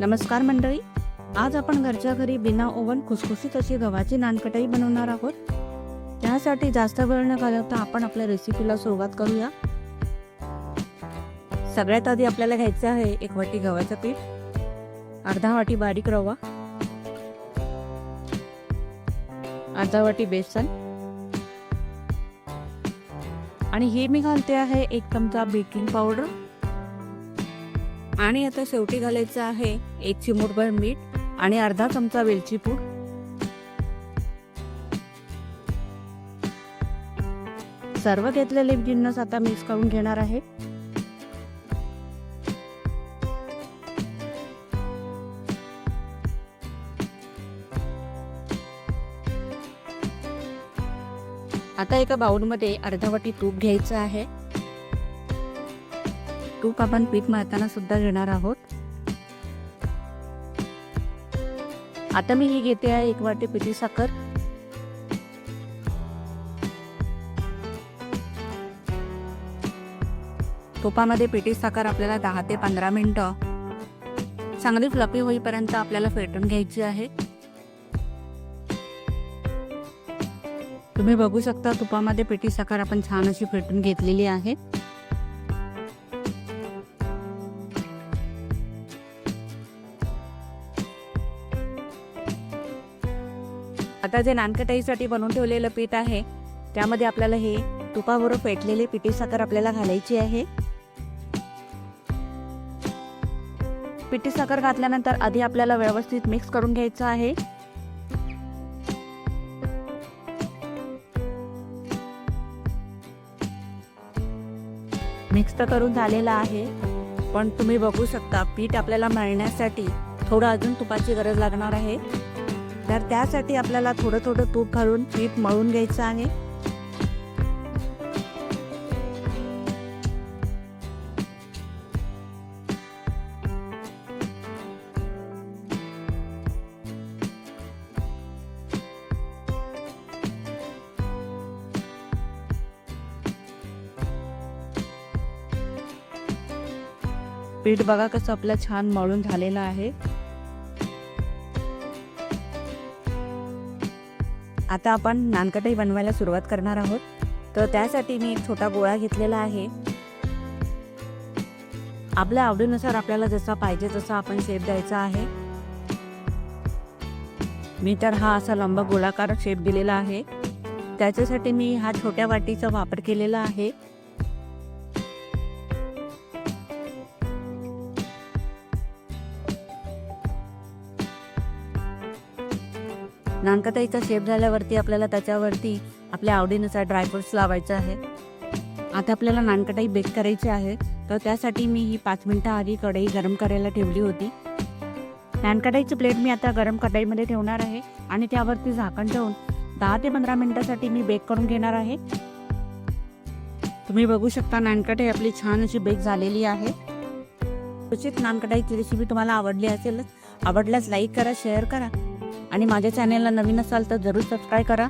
नमस्कार मंडळी. आज आपण घरच्या घरी बिना ओव्हन खुसखुशीत अशी गव्हाची नानकटाई बनवणार आहोत. त्यासाठी जास्त वेळ न घालवता आपण आपल्या रेसिपीला सुरुवात करूया. सगळ्यात आधी आपल्याला घ्यायचं आहे एक वाटी गव्हाचं पीठ अर्धा वाटी बारीक रवा अर्धा वाटी बेसन. आणि हे मी घालते आहे एक चमचा बेकिंग पावडर. आणि आता शेवटी घालायचं आहे एक चिमूटभर मीठ आणि अर्धा चमचा वेलची पूड. सर्व घेतलेले जिन्नस आता मिक्स करून घेणार आहे. आता एका बाउलमध्ये अर्धा वाटी तूप घ्यायचं आहे. तूप आपण पीठ मळताना सुद्धा घेणार आहोत. आता मी ही घेते आहे एक वाटी पिठी साखर. तुपामध्ये पिठी साखर आपल्याला दहा ते पंधरा मिनटं. चांगली फ्लपी होईपर्यंत आपल्याला फेटून घ्यायची आहे. तुम्ही बघू शकता तुपामध्ये पिठी साखर आपण छान अशी फेटून घेतलेली आहे. आता जे नानकटाईसाठी बनवून ठेवलेलं पीठ आहे त्यामध्ये आपल्याला हे तुपाबरोबर पेटलेले पिठी साखर आपल्याला घालायची आहे. पिठी साखर घातल्यानंतर आधी आपल्याला व्यवस्थित मिक्स करून घ्यायचं आहे. मिक्स तर करून झालेला आहे पण तुम्ही बघू शकता पीठ आपल्याला मळण्यासाठी थोडं अजून तुपाची गरज लागणार आहे. तर त्यासाठी आपल्याला थोडं थोडं तूप घालून पीठ मळून घ्यायचं आहे. पीठ बघा कसं आपलं छान मळून झालेलं आहे. आता आपण नानकटही बनवायला सुरुवात करणार आहोत. तर त्यासाठी मी एक छोटा गोळा घेतलेला आहे. आपल्या आवडीनुसार आपल्याला जसा पाहिजे तसा आपण शेप द्यायचा आहे. मी तर हा असा लंब गोलाकार शेप दिलेला आहे. त्याच्यासाठी मी हा छोट्या वाटीचा वापर केलेला आहे. नानकताईचा शेप झाल्यावरती आपल्याला त्याच्यावरती आपल्या आवडीनुसार ड्रायफ्रुट्स लावायचं आहे आता आपल्याला नानकटाई बेक करायची आहे. तर त्यासाठी मी ही पाच मिनटं आधी कढई गरम करायला ठेवली होती. नानकटाईची प्लेट मी आता गरम कढईमध्ये ठेवणार आहे आणि त्यावरती झाकण ठेवून दहा ते पंधरा मिनटासाठी मी बेक करून घेणार आहे. तुम्ही बघू शकता नानकटाई आपली छान अशी बेक झालेली आहे. क्वचित नानकटाईची रेसिपी तुम्हाला आवडली असेल आवडल्यास लाईक करा शेअर करा. आणि माझ्या चॅनेलला नवीन असाल तर जरूर सबस्क्राईब करा.